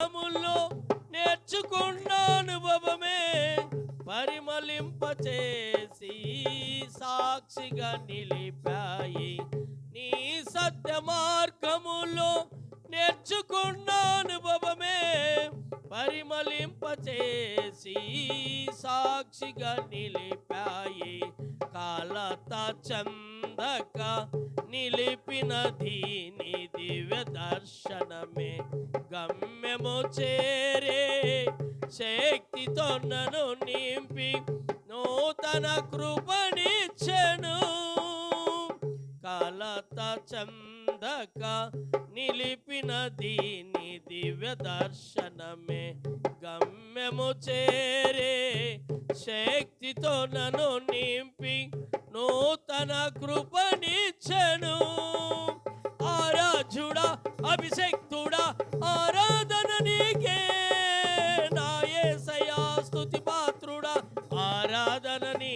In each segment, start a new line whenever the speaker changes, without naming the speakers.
మార్గములో నేర్చుకున్న అనుభవమే పరిమళింపచేసి సాక్షిగా నిలిపాయి. నీ సత్య మార్గములో నేర్చుకున్న అనుభవమే పరిమళింపచేసి సాక్షిగా నిలిపాయి. కాలత చందక నిలిపినది నీ దివ్య దర్శనమే గమ్యము చేరే శక్తితో నన్ను నింపి నూతన కృపనిచ్చెను. కలత చందక నిలిపినది నీ దివ్య దర్శనమే గమ్యము చేరే శక్తితో నన్ను నింపి నూతన కృపనిచ్చెను. ఆరాజుడా అభిషక్తుడా ఆరా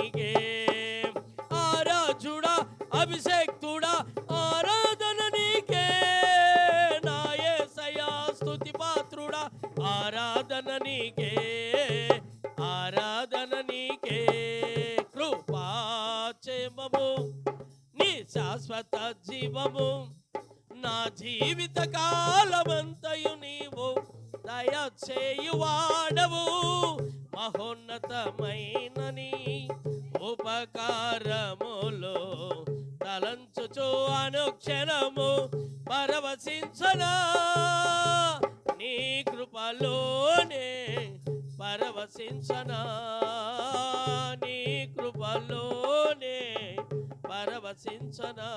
నీకే ఆరాజుడా అభిషక్తుడా ఆరాధన నీకే నా యేసయ్యా పాత్రుడా ఆరాధన నీకే ఆరాధన నీకే కృపాచేమము నీ శాశ్వత జీవము నా జీవిత కాలమంతయు నీవు దయచేయువా అంధకారములో తలంచుచు అనుక్షణము పరవశించనా? నీ కృపలోనే పరవశించనా? నీ కృపలోనే పరవశించనా?